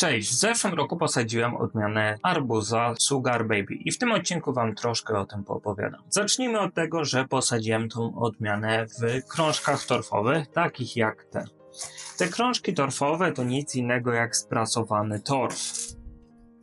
Cześć, w zeszłym roku posadziłem odmianę arbuza Sugar Baby i w tym odcinku Wam troszkę o tym poopowiadam. Zacznijmy od tego, że posadziłem tą odmianę w krążkach torfowych, takich jak te. Te krążki torfowe to nic innego jak sprasowany torf.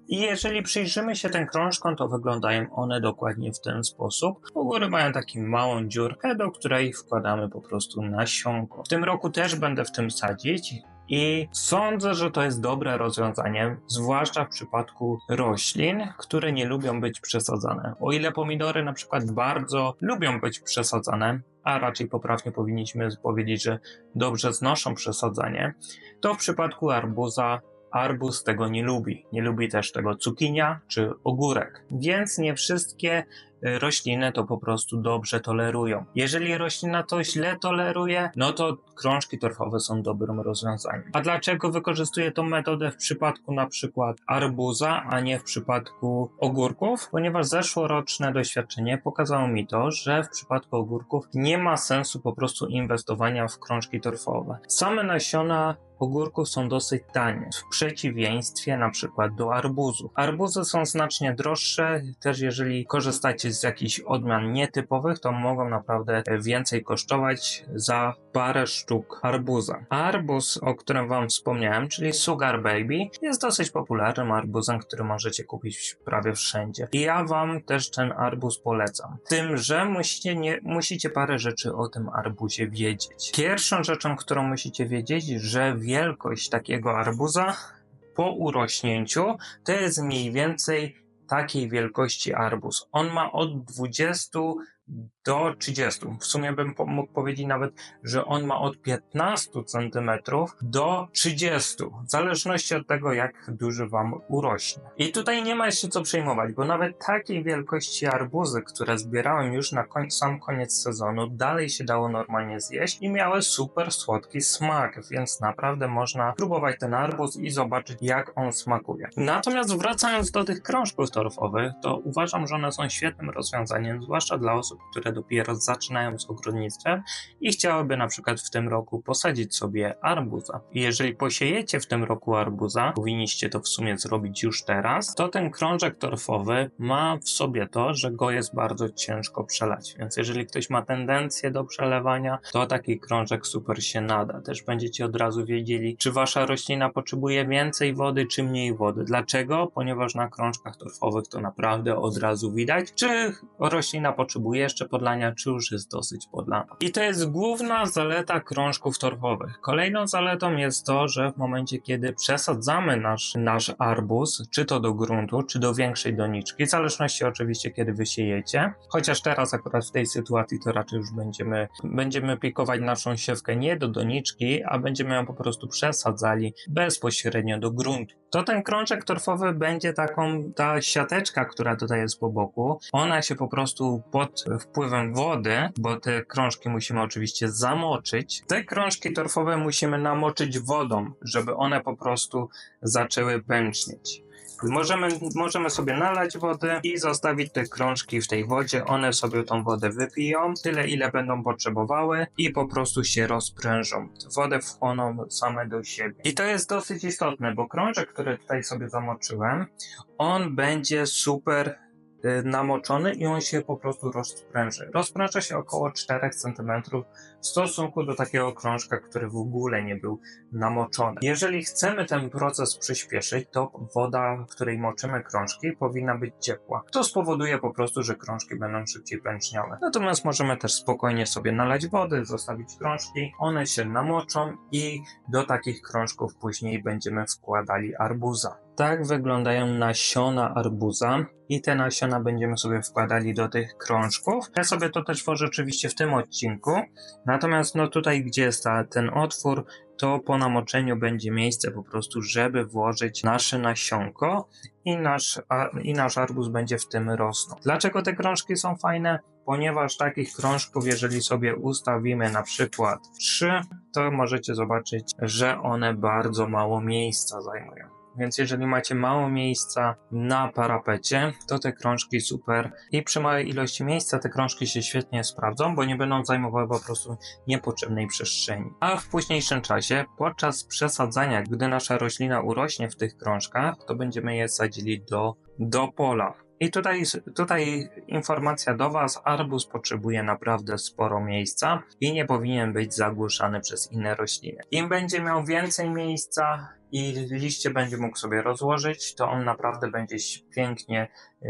I jeżeli przyjrzymy się tym krążkom, to wyglądają one dokładnie w ten sposób. U góry mają taką małą dziurkę, do której wkładamy po prostu nasionko. W tym roku też będę w tym sadzić. I sądzę, że to jest dobre rozwiązanie, zwłaszcza w przypadku roślin, które nie lubią być przesadzane. O ile pomidory na przykład bardzo lubią być przesadzane, a raczej poprawnie powinniśmy powiedzieć, że dobrze znoszą przesadzanie, to w przypadku arbuza arbuz tego nie lubi. Nie lubi też tego cukinia czy ogórek. Więc nie wszystkie rośliny to po prostu dobrze tolerują. Jeżeli roślina to źle toleruje, no to krążki torfowe są dobrym rozwiązaniem. A dlaczego wykorzystuję tą metodę w przypadku na przykład arbuza, a nie w przypadku ogórków? Ponieważ zeszłoroczne doświadczenie pokazało mi to, że w przypadku ogórków nie ma sensu po prostu inwestowania w krążki torfowe. Same nasiona ogórków są dosyć tanie, w przeciwieństwie na przykład do arbuzów. Arbuzy są znacznie droższe, też jeżeli korzystacie z jakichś odmian nietypowych, to mogą naprawdę więcej kosztować za parę sztuk arbuza. Arbuz, o którym wam wspomniałem, czyli Sugar Baby, jest dosyć popularnym arbuzem, który możecie kupić prawie wszędzie. I ja wam też ten arbuz polecam. Tym, że musicie, nie, musicie parę rzeczy o tym arbuzie wiedzieć. Pierwszą rzeczą, którą musicie wiedzieć, że wielkość takiego arbuza po urośnięciu to jest mniej więcej takiej wielkości arbuz. On ma od 20 do 30. W sumie bym mógł powiedzieć nawet, że on ma od 15 cm do 30, w zależności od tego, jak duży wam urośnie. I tutaj nie ma się co przejmować, bo nawet takiej wielkości arbuzy, które zbierałem już na koń, sam koniec sezonu, dalej się dało normalnie zjeść i miały super słodki smak, więc naprawdę można próbować ten arbuz i zobaczyć, jak on smakuje. Natomiast wracając do tych krążków torfowych, to uważam, że one są świetnym rozwiązaniem, zwłaszcza dla osób, które dopiero zaczynają z ogrodnictwem i chciałyby na przykład w tym roku posadzić sobie arbuza. Jeżeli posiejecie w tym roku arbuza, powinniście to w sumie zrobić już teraz, to ten krążek torfowy ma w sobie to, że go jest bardzo ciężko przelać. Więc jeżeli ktoś ma tendencję do przelewania, to taki krążek super się nada. Też będziecie od razu wiedzieli, czy wasza roślina potrzebuje więcej wody, czy mniej wody. Dlaczego? Ponieważ na krążkach torfowych to naprawdę od razu widać, czy roślina potrzebuje jeszcze podlania, czy już jest dosyć podlana. I to jest główna zaleta krążków torfowych. Kolejną zaletą jest to, że w momencie, kiedy przesadzamy nasz, nasz arbuz, czy to do gruntu, czy do większej doniczki, w zależności oczywiście, kiedy wysiejecie, chociaż teraz akurat w tej sytuacji to raczej już będziemy, będziemy pikować naszą siewkę nie do doniczki, a będziemy ją po prostu przesadzali bezpośrednio do gruntu. To ten krążek torfowy będzie taką, ta siateczka, która tutaj jest po boku, ona się po prostu pod wpływem wody, bo te krążki musimy oczywiście zamoczyć. Te krążki torfowe musimy namoczyć wodą, żeby one po prostu zaczęły pęcznieć. Możemy, możemy sobie nalać wodę i zostawić te krążki w tej wodzie. One sobie tą wodę wypiją, tyle ile będą potrzebowały i po prostu się rozprężą. Wodę wchłoną same do siebie. I to jest dosyć istotne, bo krążek, który tutaj sobie zamoczyłem, on będzie super namoczony i on się po prostu rozpręży. Rozpręża się około 4 cm w stosunku do takiego krążka, który w ogóle nie był namoczony. Jeżeli chcemy ten proces przyspieszyć, to woda, w której moczymy krążki, powinna być ciepła. To spowoduje po prostu, że krążki będą szybciej pęczniałe. Natomiast możemy też spokojnie sobie nalać wody, zostawić krążki, one się namoczą i do takich krążków później będziemy wkładali arbuza. Tak wyglądają nasiona arbuza i te nasiona będziemy sobie wkładali do tych krążków. Ja sobie to też tworzę oczywiście w tym odcinku. Natomiast no tutaj, gdzie jest ta, ten otwór, to po namoczeniu będzie miejsce po prostu, żeby włożyć nasze nasionko i nasz, a, i nasz arbuz będzie w tym rosnął. Dlaczego te krążki są fajne? Ponieważ takich krążków, jeżeli sobie ustawimy na przykład 3, to możecie zobaczyć, że one bardzo mało miejsca zajmują. Więc jeżeli macie mało miejsca na parapecie, to te krążki super. I przy małej ilości miejsca te krążki się świetnie sprawdzą, bo nie będą zajmowały po prostu niepotrzebnej przestrzeni. A w późniejszym czasie, podczas przesadzania, gdy nasza roślina urośnie w tych krążkach, to będziemy je sadzili do, do pola. I tutaj, tutaj informacja do Was: arbuz potrzebuje naprawdę sporo miejsca i nie powinien być zagłuszany przez inne rośliny. Im będzie miał więcej miejsca i liście będzie mógł sobie rozłożyć, to on naprawdę będzie pięknie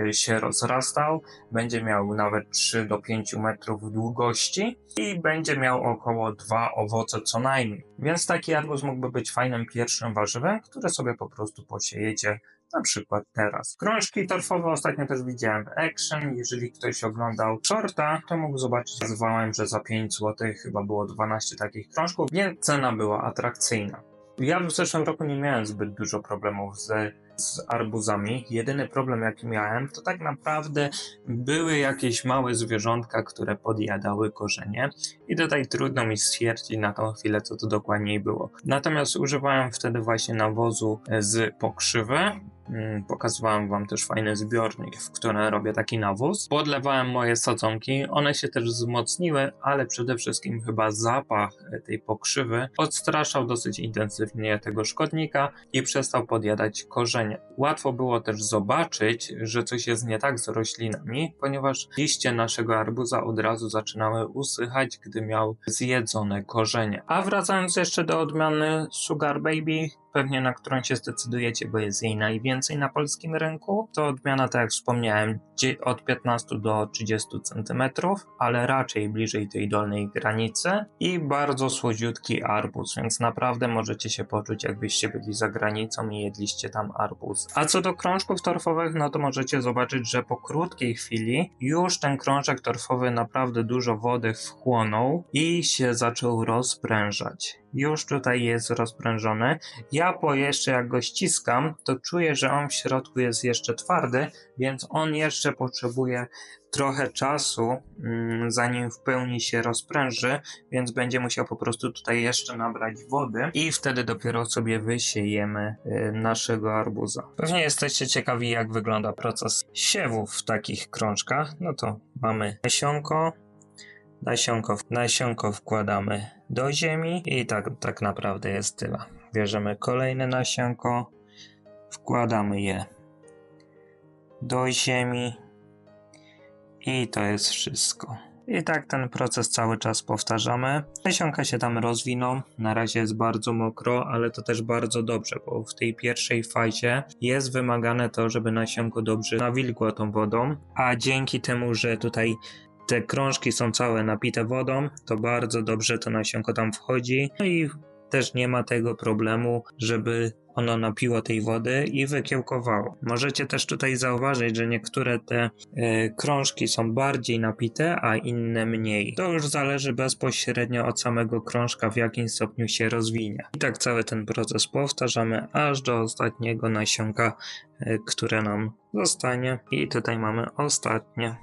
y, się rozrastał. Będzie miał nawet 3 do 5 metrów długości i będzie miał około 2 owoce co najmniej. Więc taki arbuz mógłby być fajnym pierwszym warzywem, które sobie po prostu posiejecie na przykład teraz. Krążki torfowe ostatnio też widziałem w Action. Jeżeli ktoś oglądał shorta, to mógł zobaczyć, nazwałem, że za 5 zł chyba było 12 takich krążków, więc cena była atrakcyjna. Ja w zeszłym roku nie miałem zbyt dużo problemów z, z arbuzami. Jedyny problem, jaki miałem, to tak naprawdę były jakieś małe zwierzątka, które podjadały korzenie. I tutaj trudno mi stwierdzić na tą chwilę, co to dokładniej było. Natomiast używałem wtedy właśnie nawozu z pokrzywy. Mm, Pokazywałem wam też fajny zbiornik, w którym robię taki nawóz. Podlewałem moje sadzonki, one się też wzmocniły, ale przede wszystkim chyba zapach e, tej pokrzywy odstraszał dosyć intensywnie tego szkodnika i przestał podjadać korzenie. Łatwo było też zobaczyć, że coś jest nie tak z roślinami, ponieważ liście naszego arbuza od razu zaczynały usychać, gdy miał zjedzone korzenie. A wracając jeszcze do odmiany Sugar Baby, pewnie na którą się zdecydujecie, bo jest jej najwięcej na polskim rynku. To odmiana, tak jak wspomniałem, od 15 do 30 cm, ale raczej bliżej tej dolnej granicy i bardzo słodziutki arbuz, więc naprawdę możecie się poczuć, jakbyście byli za granicą i jedliście tam arbuz. A co do krążków torfowych, no to możecie zobaczyć, że po krótkiej chwili już ten krążek torfowy naprawdę dużo wody wchłonął i się zaczął rozprężać. Już tutaj jest rozprężony. Ja po jeszcze jak go ściskam, to czuję, że on w środku jest jeszcze twardy, więc on jeszcze potrzebuje trochę czasu, mm, zanim w pełni się rozpręży, więc będzie musiał po prostu tutaj jeszcze nabrać wody i wtedy dopiero sobie wysiejemy y, naszego arbuza. Pewnie jesteście ciekawi, jak wygląda proces siewu w takich krążkach. No to mamy nasionko, nasionko, nasionko wkładamy do ziemi i tak, tak naprawdę jest tyle. Bierzemy kolejne nasionko, wkładamy je do ziemi i to jest wszystko. I tak ten proces cały czas powtarzamy. Nasionka się tam rozwiną. Na razie jest bardzo mokro, ale to też bardzo dobrze, bo w tej pierwszej fazie jest wymagane to, żeby nasionko dobrze nawilgło tą wodą, a dzięki temu, że tutaj te krążki są całe napite wodą, to bardzo dobrze to nasionko tam wchodzi. No i też nie ma tego problemu, żeby ono napiło tej wody i wykiełkowało. Możecie też tutaj zauważyć, że niektóre te e, krążki są bardziej napite, a inne mniej. To już zależy bezpośrednio od samego krążka, w jakim stopniu się rozwinie. I tak cały ten proces powtarzamy aż do ostatniego nasionka, e, które nam zostanie. I tutaj mamy ostatnie.